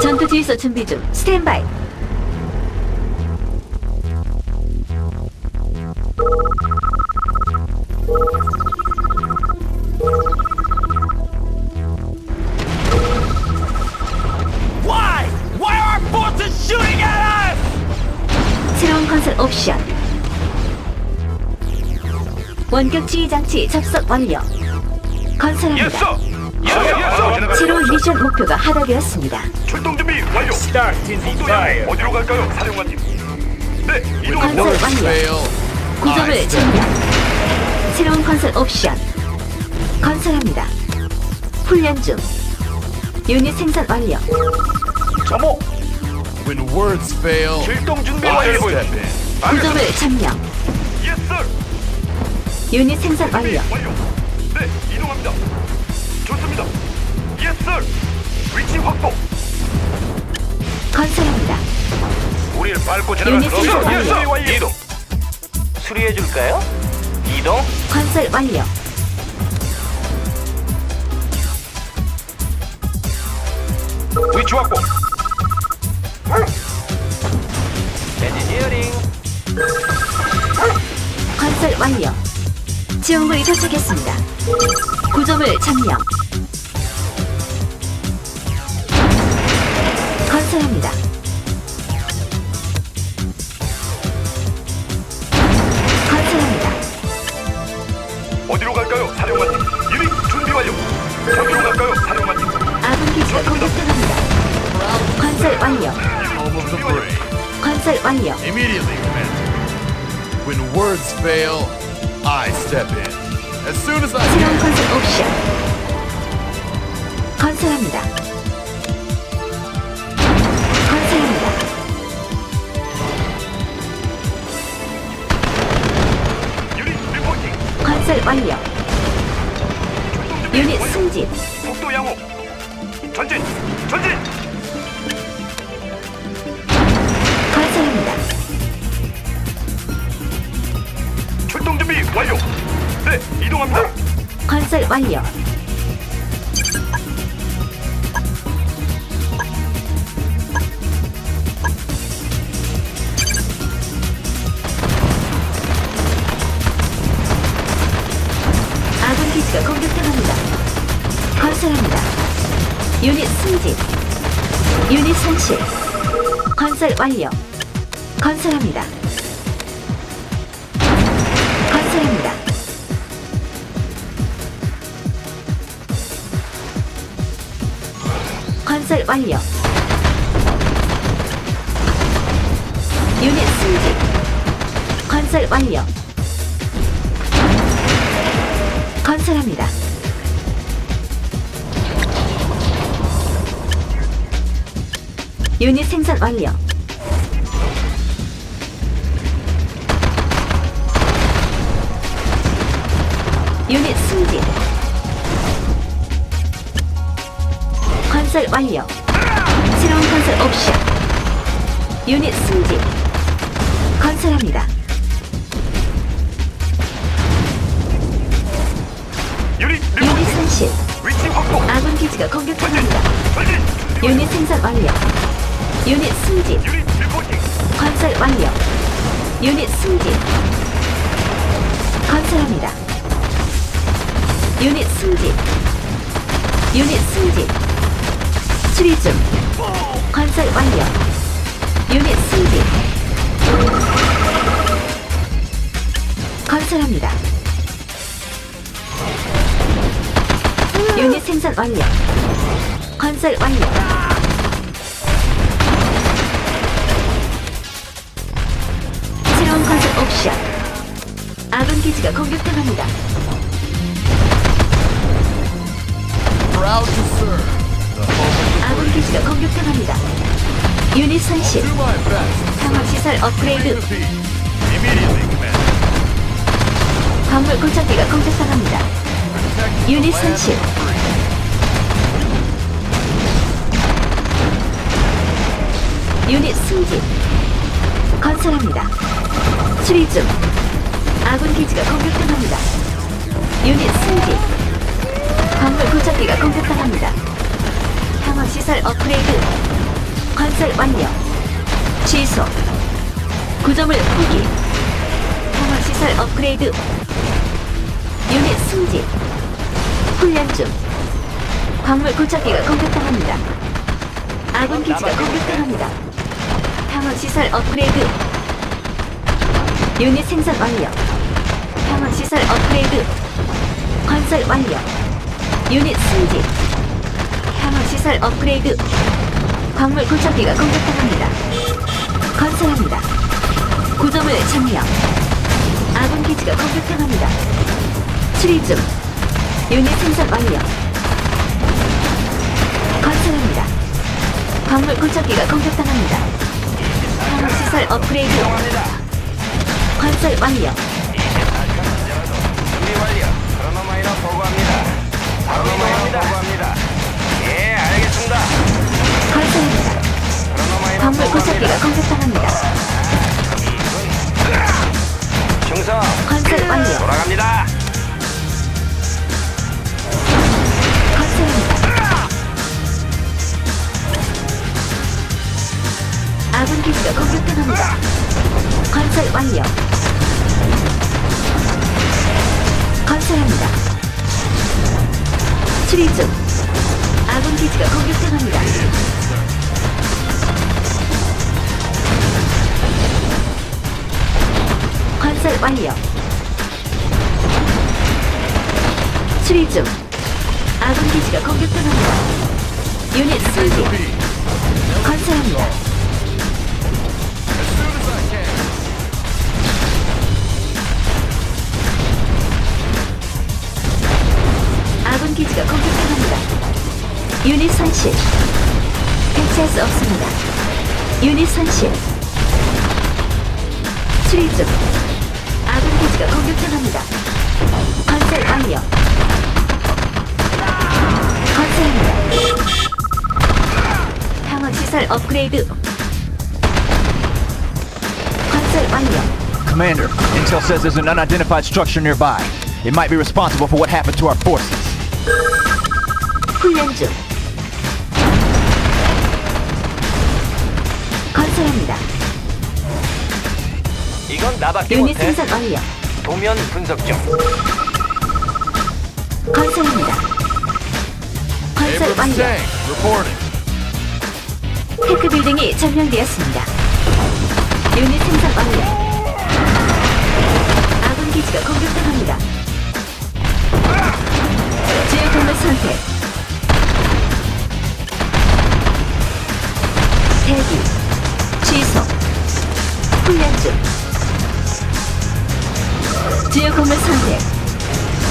전투 지휘소 준비 중. 스탠바이. Why? Why are our forces shooting at us? 새로운 건설 옵션. 원격 지휘 장치 접속 완료. 건설합니다. 예스. 새로운 미션 목표가 하락되었습니다. 출동 준비 완료. 어디로 갈까요, 사령관님? 네, 이동합니다. 건설 완료. 구조물 점령. 새로운 건설 옵션. 건설합니다. 훈련 중. 유닛 생산 완료. 점호. when words fail, 출동 준비 완료. 구조물 점령. 예스. 유닛 생산 완료. 완료. 네, 이동합니다. 좋습니다. 예스. 위치 확보. 건설합니다. 우리를 밟고 유닛 생산 완료. 완료. 이동. 수리해 줄까요? 이동. 건설 완료. 위치 확보. 엔지니어링. 건설 완료. 지원물이 도착했습니다. 구조물 점령. 건설합니다. 건설합니다. 어디로 갈까요, 사령관님? 유닛 준비 완료. 어디로 갈까요, 사령관님? 아군 기지가 공격당합니다. 건설 완료. Home of the brave. 건설 완료. Immediately, Commander. When words fail, I step in. 네, 이동합니다. 건설 완료. 아군 기지가 공격당합니다. 건설합니다. 유닛 승진. 유닛 손실. 건설 완료. 건설합니다. 완료. 유닛 승진. 건설 완료. 건설합니다. 유닛 생산 완료. 유닛 승진. 건설 완료. 새로운 건설 옵션. 유닛 승진. 건설합니다. 유닛 유닛. 손실. 위치 확보. 아군 기지가 공격당합니다. 전진. 유닛 생산 완료. 유닛 승진. 유닛 리포팅. 건설 완료. 유닛 승진. 건설합니다. 유닛 승진. 유닛 승진. 수리 중. 건설 완료. 유닛 승진. 건설합니다. 유닛 생산 완료. 건설 완료. 새로운 건설 옵션. 아군 기지가 공격당합니다. Proud to serve. 기지가 공격당합니다. 유닛 손실. Do my best. 상황 시설 업그레이드. 광물 고착기가 공격당합니다. 유닛 손실. 유닛 승진. 건설합니다. 수리 중. 아군 기지가 공격당합니다. 유닛 승진. 광물 고착기가 공격당합니다. 상황 시설 업그레이드. 건설 완료. 취소. 구점을 포기. 평화 시설 업그레이드. 유닛 승진. 훈련 중. 광물 고착기가 공격당합니다. 아군 기지가 공격당합니다. 평화 시설 업그레이드. 유닛 생산 완료. 평화 시설 업그레이드. 건설 완료. 유닛 승진. 평화 시설 업그레이드. 광물 고착기가 공격당합니다. 건설합니다. 구점을 점령. 아군 기지가 공격당합니다. 수리 중. 유닛 생산 완료. 건설합니다. 광물 고착기가 공격당합니다. 평화 시설 업그레이드. 건설 완료. 준비 완료. 크로노마이너 보고합니다. 크로노마이너 보고합니다. 크로노마이너 광물 고착기가 보고합니다. 공격당합니다. 충성. 건설 완료. 돌아갑니다. 건설합니다. 아군 기지가 공격당합니다. 건설 완료. 건설합니다. 수리 중. 아군 기지가 공격당합니다. 건설 완료. 수리 중. 아군 기지가 공격당합니다. 유닛 승진. 건설합니다. 아군 기지가 공격당합니다. 유닛 손실. 대체할 수 없습니다. 유닛 손실. 수리 중. 아군 기지가 공격당합니다. 건설 완료. 건설합니다. 평화 시설 업그레이드. 건설 완료. Commander, intel says there's an unidentified structure nearby. It might be responsible for what happened to our forces. 훈련 중. 건설합니다. 이건 나밖에 유닛 못해. 생산 완료. 도면 분석 중. 건설합니다. 건설 완료. reporting. 테크 빌딩이 점령되었습니다. 유닛 생산 완료. 아군 기지가 공격당합니다. 지역 건물 선택. 대기. 취소. 훈련 중. 지역 건물 선택.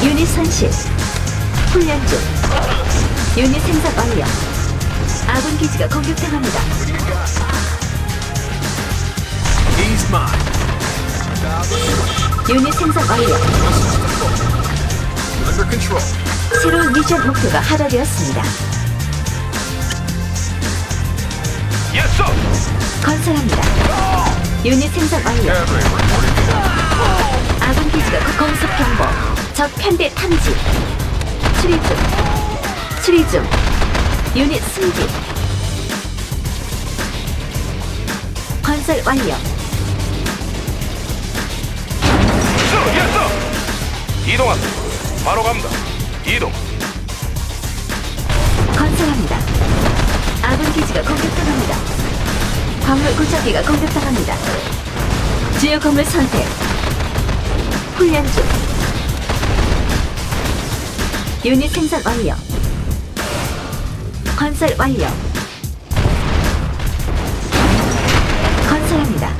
유닛 손실. 훈련 중. 유닛 생산 완료. 아군 기지가 공격당합니다. 유닛 생산 완료. 새로운 미션 목표가 하달되었습니다. 건설합니다. 유닛 생산 완료. 아군 기지가 공습 경보. 적 편대 탐지. 수리 중. 수리 중. 유닛 승진. 건설 완료. 이동합니다. 바로 갑니다. 이동. 건설합니다. 아군 기지가 공격당합니다. 광물 고착기가 공격당합니다. 지역 건물 선택. 훈련 중. 유닛 생산 완료. 건설 완료. 건설합니다.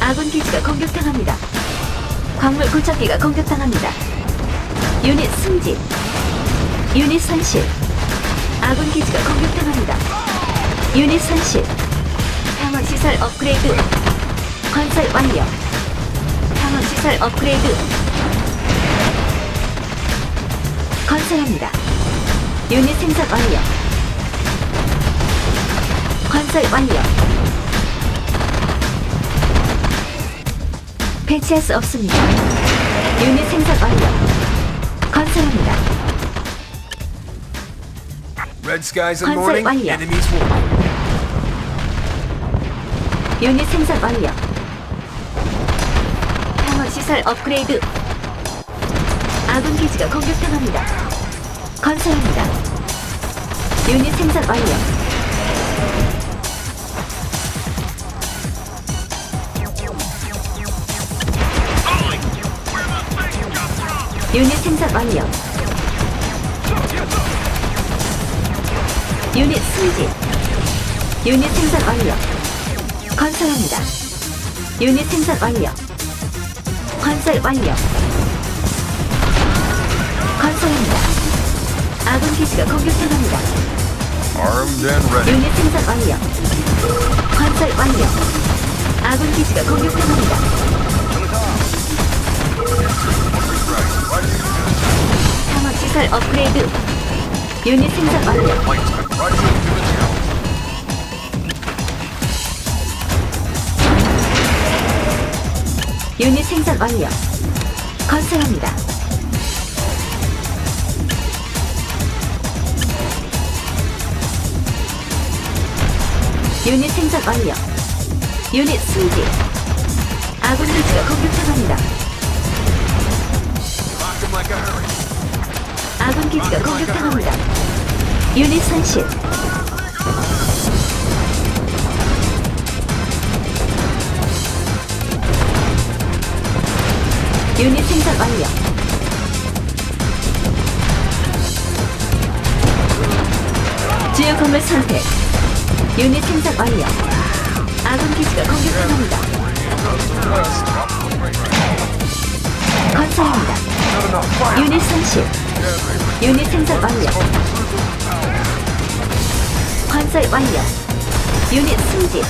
아군 기지가 공격당합니다. 광물 고착기가 공격당합니다. 유닛 승진. 유닛 손실. 아군 기지가 공격당합니다. 유닛 손실. 시설 업그레이드. 건설 완료. 평원 시설 업그레이드. 건설합니다. 유닛 생산 완료. 건설 완료. 배치할 수 없습니다. 유닛 생산 완료. 건설합니다. Red skies in 건설 morning, 완료. enemies warning. 유닛 생산 완료. 방어 시설 업그레이드. 아군 기지가 공격당합니다. 건설합니다. 유닛 생산 완료. 유닛 생산 완료. 유닛 승진. 유닛 생산 완료. 건설합니다. 유닛 생산 완료. 건설 완료. 건설합니다. 아군 기지가 공격당합니다. Armed and ready. 유닛 생산 완료. 건설 완료. 아군 기지가 공격당합니다. 상업 시설 업그레이드. 유닛 생산 완료. Lights 유닛 생산 완료. 건설합니다. 유닛 생산 완료. 유닛 승진. 아군 기지가 공격당합니다. 아군 기지가 공격당합니다. 유닛 손실. 유닛 생산 완료. 주요 건물 선택. 유닛 생산 완료. 아군 기지가 공격당합니다. 건설합니다. 유닛 손실. 유닛 생산 완료. 건설 완료. 유닛 승진.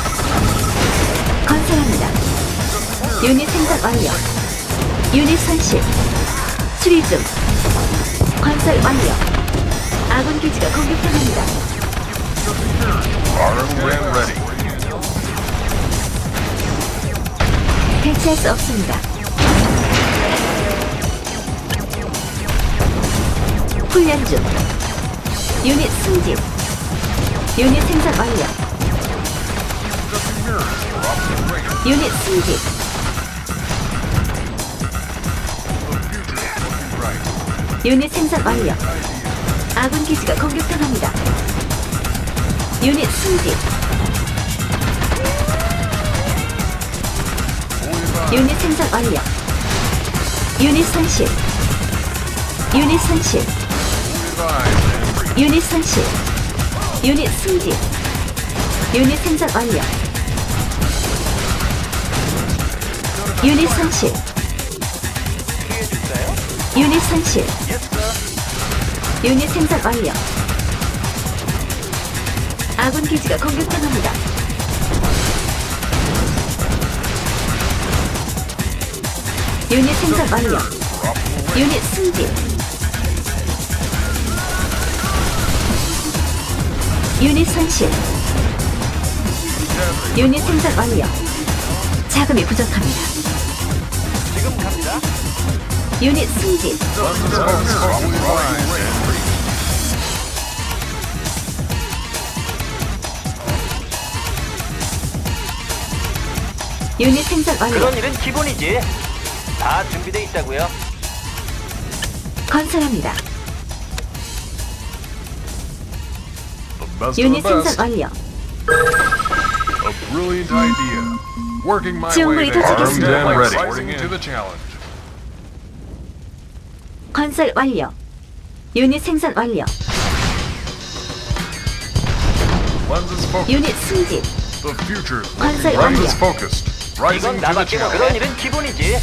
건설합니다. 유닛 생산 완료. 유닛 손실. 수리 중. 건설 완료. 아군 기지가 공격당합니다. Armed and ready. 대체할 수 없습니다. 훈련 중. 유닛 승진. 유닛 생산 완료. 유닛 승진. 유닛 생산 완료. 아군 기지가 공격당합니다. 유닛 승진. 유닛 생산 완료. 유닛 손실. 유닛 손실. 유닛 손실. 유닛 승진. 유닛 생산 완료. 유닛 손실. 유닛 손실. 유닛 생산 완료. 아군 기지가 공격당합니다. 유닛 생산 완료. 유닛 승진. 유닛 손실. 유닛 생산 완료. 자금이 부족합니다. 지금 갑니다. 유닛 승진. 유닛 생산 완료. 그런 일은 기본이지. 다 준비돼 있다고요. 건설합니다. 유닛 생산. 완료. A brilliant idea. Working my 지원물이 way. 도착했습니다. Armed and ready. Rising to the challenge. 건설 완료. 유닛 생산 완료. Lenses focused. 유닛 승진. The. 건설 완료. focused. Rising 이건 to the 나밖에 그런 challenge. 일은 기본이지.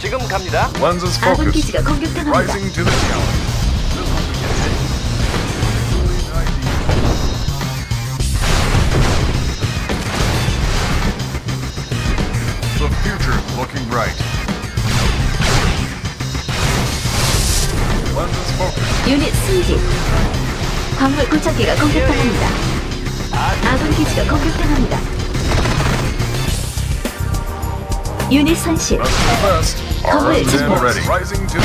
지금 갑니다. Lenses 아군 focused. 기지가 공격당합니다. Rising to the challenge. 유닛 승진. 광물 고착기가 공격당합니다. 아군 기지가 공격당합니다. 유닛 Armed and 증폭.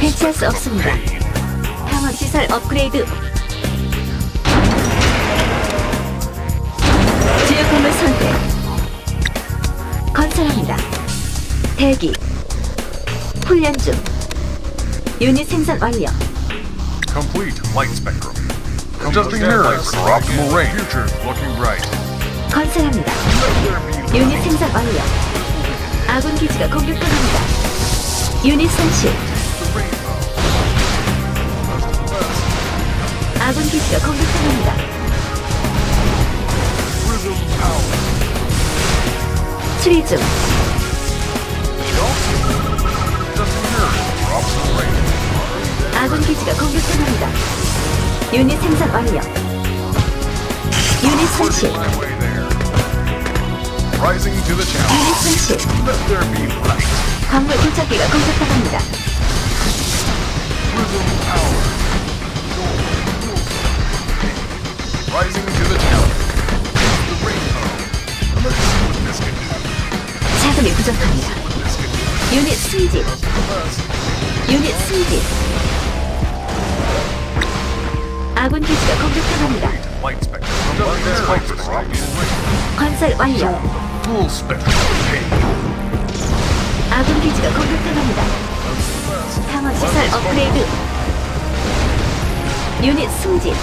배치할 수 없습니다. 방어 시설 업그레이드. 주요 건물 선택. 건설합니다. 대기. 훈련 중. 유닛 생산 완료. Complete light spectrum. Adjusting mirrors for optimal range. Future looking bright. 건설합니다. 유닛 생산 완료. 아군 기지가 공격당합니다. 유닛 손실. 아군 기지가 공격당합니다. 추리 중. 아군 기지가 공격당합니다. 유닛 생산 완료. 유닛 손실. My way there. Rising to the challenge. 유닛 손실. Let there be light. 광물 도착기가 공격당합니다. Rising to the challenge. The rainbow. Let's see what this can do. 자금이 부족합니다. This can do. 유닛 승진. 유닛 승진. 아군 기지가 공격당합니다. 건설 완료. 아군 기지가 공격당합니다. 상황 시설 업그레이드. 유닛 승진.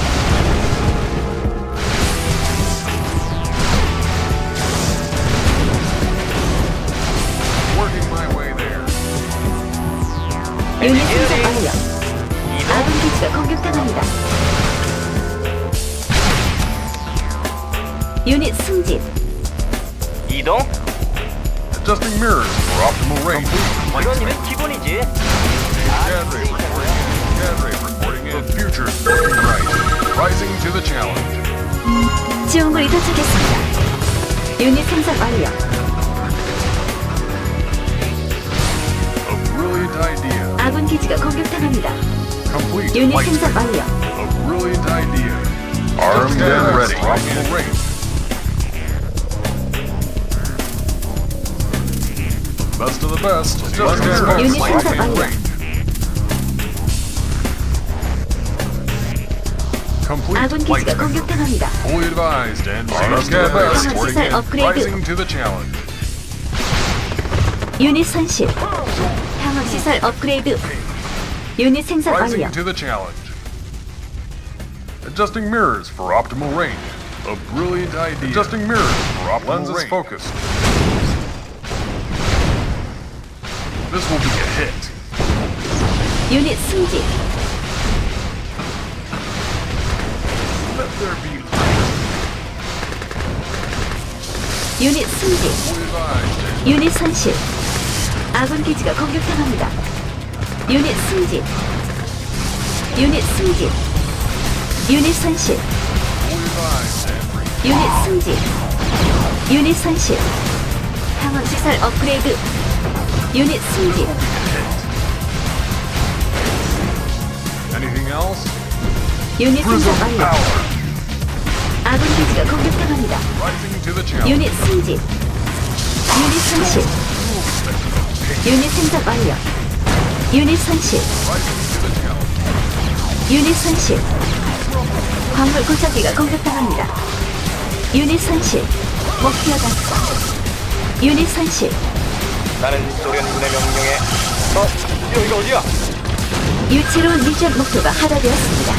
유닛 생산 완료. 아군 기지가 공격당합니다. 유닛 승진. 이동? Adjusting mirrors for optimal range. Spectrum. 일은 기본이지. Cadre reporting. Cadre reporting in. The future's looking bright. Rising to the challenge. 지원군이 도착했습니다. 유닛 생산 완료. A brilliant idea. 아군 기지가 공격당합니다. Complete. 유닛 생산. 완료. A brilliant idea. Armed and ready. Optimal range. Best of the best. Just as Unit best. 생산 Optimal 완료. range. Complete. 아군 light 기지가 spectrum. 공격당합니다. Fully advised and Armed just as and ready. best. Reporting 시설 in. 업그레이드. Rising to the challenge. 유닛 손실. 상황 시설 업그레이드. 유닛 생산 완료. Rising to the challenge. Adjusting mirrors for optimal range. A brilliant idea. Adjusting mirrors for optimal Lenses range. focused. This will be a hit. 유닛 승진. Let there be light. 유닛 승진. 유닛 손실. 아군 기지가 공격당합니다. 유닛 승진. 유닛 승진. 유닛 손실. 유닛 승진. 유닛 손실. 상황 시설 업그레이드. 유닛 승진. Anything else? 유닛 Prism 생산 완료. power. 아군 기지가 공격당합니다. Rising to the challenge. 유닛 승진. 유닛 손실. 유닛 생산 완료. 유닛 손실. Rising to the challenge. 유닛 손실. 광물 고착기가 공격당합니다. 유닛 손실. 목표 달성. 유닛 손실. 나는 소련군의 명령에 어? 여기가 어디야? 유치로운 미션 목표가 하락되었습니다.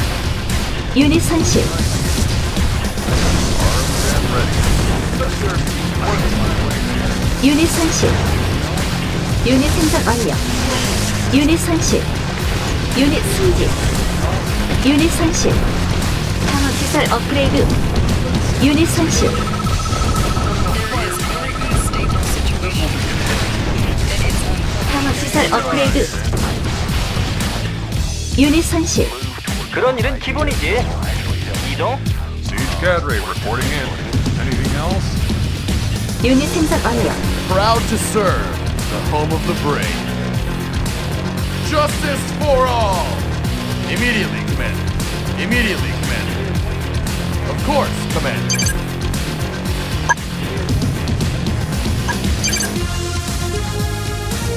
유닛 손실. 유닛 손실. 유닛 생산 완료. 유닛 손실. 유닛 승진. 유닛 손실. 상황 시설 업그레이드. 유닛 손실. 상황 시설 업그레이드. 유닛 손실. 그런 일은 기본이지. 이동? Siege cadre reporting in. Anything else? 유닛 생산 완료. Proud to serve the home of the brave. Justice for all! Immediately, Commander. Immediately, Commander. Of course, Commander.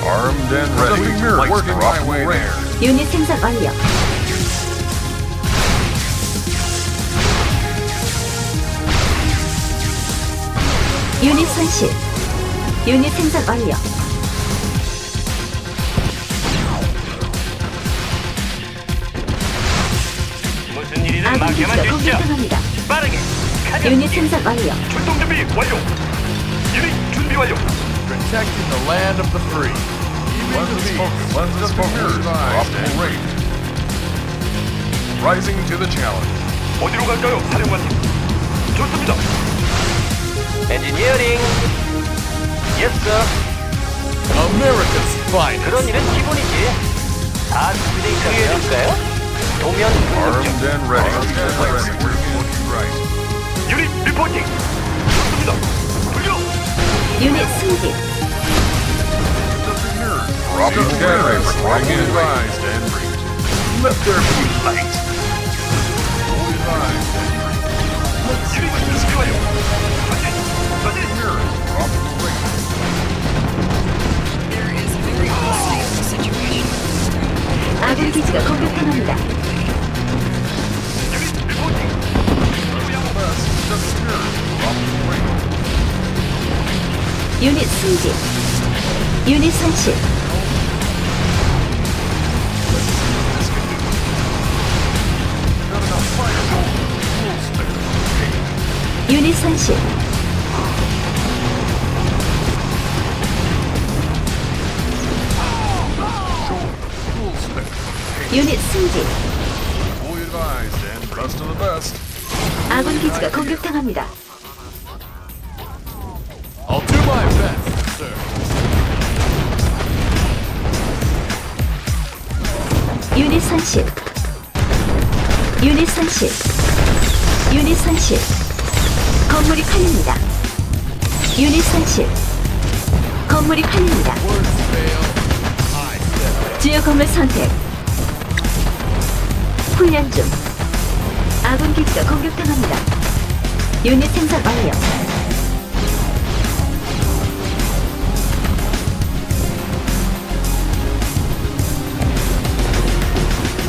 Armed and ready. Working my way there. 유닛 생산 완료. 유닛 손실. 유닛 생산 완료. 무슨 일이든 아군 맡겨만 기지가 주시죠. 공격당합니다. 빠르게 가자. 유닛 생산 완료. 출동 준비 완료. 유닛 준비 완료. Protecting the land of the free. Lens is focused. Lens is focused. Optimal rate. Rising to the challenge. 어디로 갈까요, 사령관님? 좋습니다. 엔지니어링. 예스. America's finest. 그런 일은 기본이지. 다 준비되니까 해줄까요? 도면 Armed 분석죠. and ready. Armed and ready. Looking right. 유닛 리포팅. 좋습니다. 돌려. 유닛 승진. Optimal gathering. Optimal advised and read. Let there be light. Fully advised and read. 유닛 준비 완료. 전진. 전진. Optimal rate. 아군 기지가 공격당합니다. 유닛 리포팅. Optimal rate. 유닛 승진. 유닛 손실. 유닛 손실. 유닛 승진. 아군 기지가 공격당합니다. I'll do my best, sir. 유닛 손실. 유닛 손실. 유닛 손실. 건물이 팔립니다. 유닛 손실. 건물이 팔립니다. 주요 건물 선택. 훈련 중. 아군 기지가 공격당합니다. 유닛 생산 완료.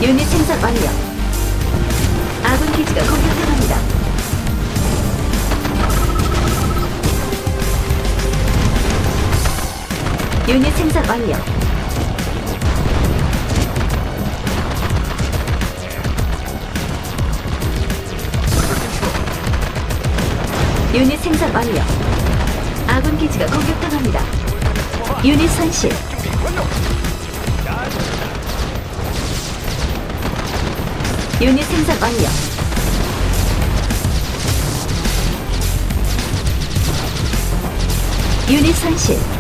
유닛 생산 완료. 아군 기지가 공격당합니다. 유닛 생산 완료. 유닛 생산 완료. 아군 기지가 공격당합니다. 유닛 손실. 유닛 생산 완료. 유닛 손실.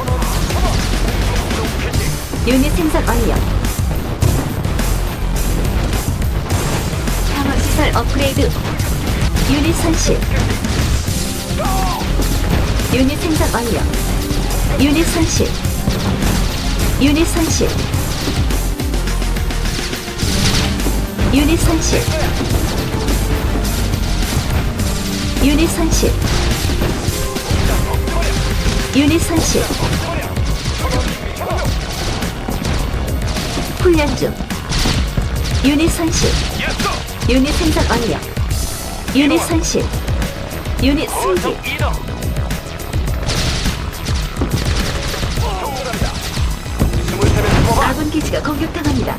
유닛 생산 완료. 강화 시설 업그레이드. 유닛 손실. 유닛 생산 완료. 유닛 손실. 유닛 손실. 유닛 손실. 유닛 손실. 유닛 손실. 훈련 중. 유닛 손실. 유닛 생산 완료. 유닛 손실. 유닛 승진. 아군 기지가 공격당합니다.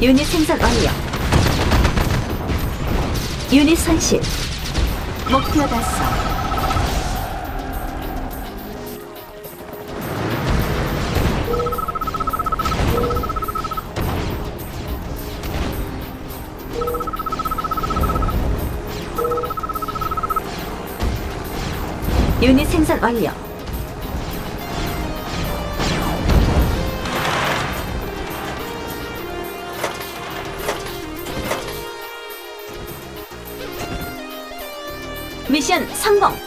유닛 생산 완료. 유닛 손실. 목표 달성. 완료. 미션 성공!